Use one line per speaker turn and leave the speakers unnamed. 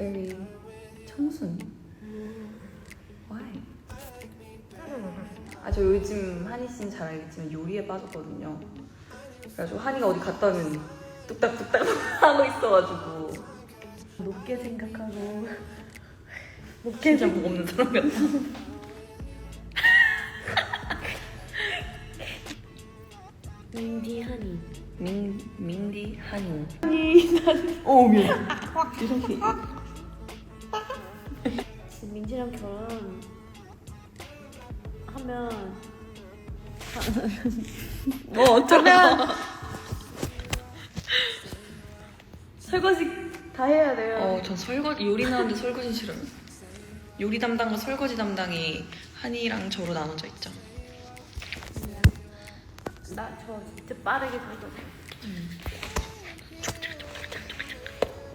very 청순. Why? 아 저 요즘 한이 씨는 잘 알겠지만 요리에 빠졌거든요. 그래가지고 한이가 어디 갔다 오면 뚝딱뚝딱 하고 있어가지고
높게 생각하고
진짜 목 없는 사람 같아.
민디 하니
민 민디 한이. 한이 난. 어 미안. 이렇게.
민지랑 결혼 하면
뭐 어쩌면
설거지 다 해야 돼요.
어, 전 설거지 요리 나오는데 설거지 싫어요. 요리 담당과 설거지 담당이 한이랑 저로 나눠져 있죠.
나 저 진짜 빠르게 설거지.